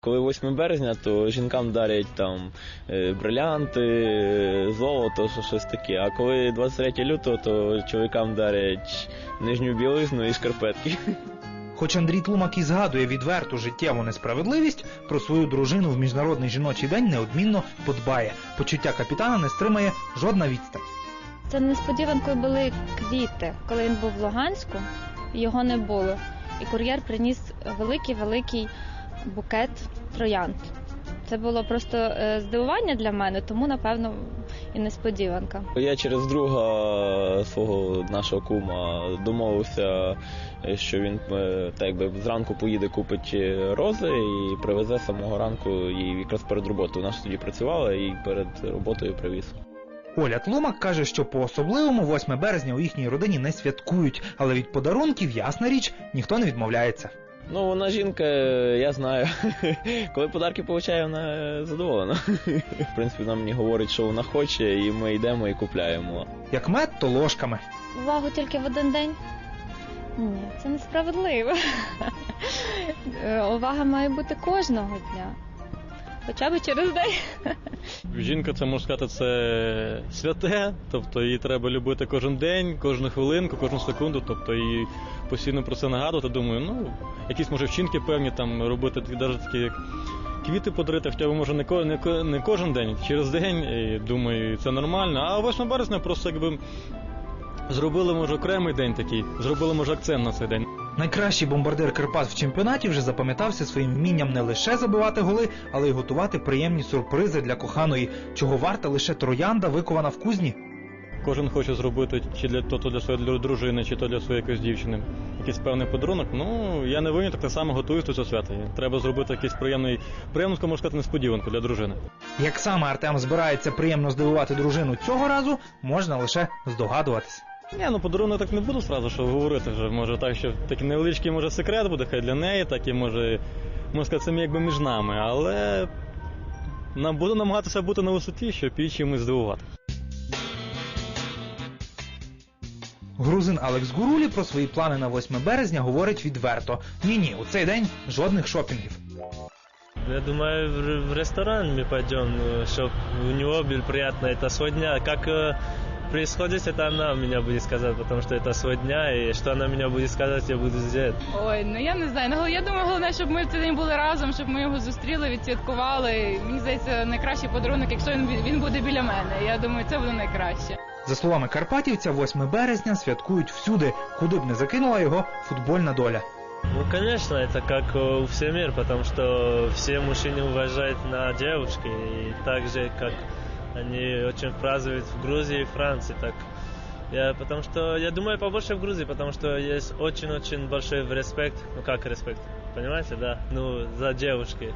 Коли 8 березня, то жінкам дарять там е, брилянти, е, золото, що- щось таке. А коли 23 лютого, то чоловікам дарять нижню білизну і шкарпетки. Хоч Андрій Тлумак і згадує відверту життєву несправедливість, про свою дружину в міжнародний жіночий день неодмінно подбає. Почуття капітана не стримає жодна відстань. Це несподіванкою були квіти. Коли він був в Луганську, його не було. І кур'єр приніс великий-великий букет троянд. Це було просто е, здивування для мене, тому напевно і несподіванка. Я через друга свого нашого кума домовився, що він е, так якби зранку поїде купить е, рози і привезе самого ранку і якраз перед роботою. Вона ж тоді працювала і перед роботою привіз. Оля Тлумак каже, що по-особливому 8 березня у їхній родині не святкують, але від подарунків, ясна річ, ніхто не відмовляється. Ну, вона жінка, я знаю. Коли подарки получає, вона задоволена. В принципі, вона мені говорить, що вона хоче, і ми йдемо і купляємо. Як мед, то ложками. Увагу тільки в один день? Ні, це несправедливо. Увага має бути кожного дня. Хоча б через день. Жінка, це можна сказати, це святе, тобто її треба любити кожен день, кожну хвилинку, кожну секунду, тобто і постійно про це нагадувати. Думаю, ну якісь може вчинки певні там робити навіть такі як квіти подарити, хоча б може не, не, не кожен день, через день. І думаю, це нормально. А 8 березня просто якби зробили може окремий день такий, зробили може акцент на цей день. Найкращий бомбардир Карпат в чемпіонаті вже запам'ятався своїм вмінням не лише забивати голи, але й готувати приємні сюрпризи для коханої, чого варта лише троянда, викована в кузні. Кожен хоче зробити чи для то, то для своєї дружини, чи то для своєї якоїсь дівчини. Якийсь певний подарунок. Ну я не винен, так само готуюсь до цього свята. Треба зробити якийсь приємний, приємну, можна сказати, несподіванку для дружини. Як саме Артем збирається приємно здивувати дружину цього разу, можна лише здогадуватись. Ні, ну подарунок так не буду сразу, що говорити вже. Може так, що такий невеличкий може секрет буде, хай для неї, так і може, можна сказати, це якби між нами, але нам буду намагатися бути на висоті, щоб її чимось здивувати. Грузин Алекс Гурулі про свої плани на 8 березня говорить відверто: ні, ні, у цей день жодних шопінгів. Я думаю, в, р- в ресторан мы пойдем, чтобы у него был приятно это свой дня. Как э, происходит, это она меня будет сказать, потому что это свой дня, и что она меня будет сказать, я буду сделать. Ой, ну я не знаю. Ну я думаю, головне, щоб ми в цей день були разом, щоб ми його зустріли, відсвяткували. Мені здається, найкращий подарунок, якщо він він буде біля мене. Я думаю, це буде найкраще. За словами Карпатівця, 8 березня святкують всюди, куди б не закинула його футбольна доля. Ну, конечно, это как э, у всем мир, потому что все мужчины уважают на девушки, и так же, как они очень празднуют в Грузии и Франции, так я, потому что я думаю побольше в Грузии, потому что есть очень-очень большой респект, ну как респект, понимаете, да, ну за девушки.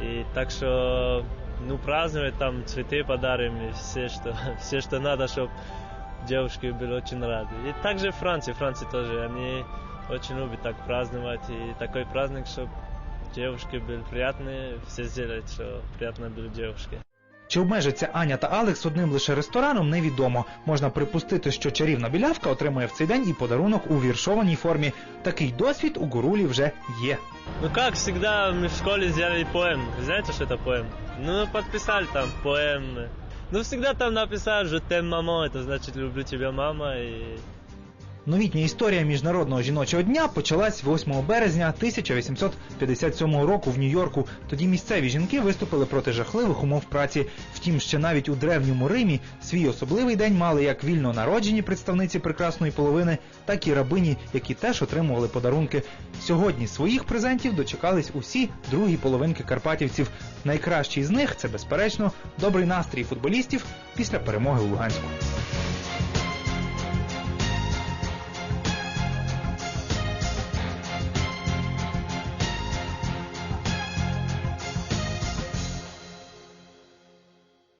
И так что, ну праздновать там цветы подарим и все, что, все, что надо, чтобы девушки были очень рады. И также в Франции, Франции тоже, они очень любят так праздновать, и такой праздник, чтобы девушки были приятные, все сделают, что приятно были девушки. Чи обмежиться Аня та Алекс одним лише рестораном, невідомо. Можна припустити, що чарівна білявка отримує в цей день і подарунок у віршованій формі. Такий досвід у Гурулі вже є. Ну как всегда мы в школе сделали поэм. Вы знаете, что это поэм? Ну, подписали там поэм. Ну, всегда там написали, что ты мамо, это значит люблю тебя, мама, и Новітня історія міжнародного жіночого дня почалась 8 березня 1857 року в Нью-Йорку. Тоді місцеві жінки виступили проти жахливих умов праці. Втім, ще навіть у древньому Римі свій особливий день мали як вільно народжені представниці прекрасної половини, так і рабині, які теж отримували подарунки. Сьогодні своїх презентів дочекались усі другі половинки карпатівців. Найкращий з них це безперечно добрий настрій футболістів після перемоги у Луганську.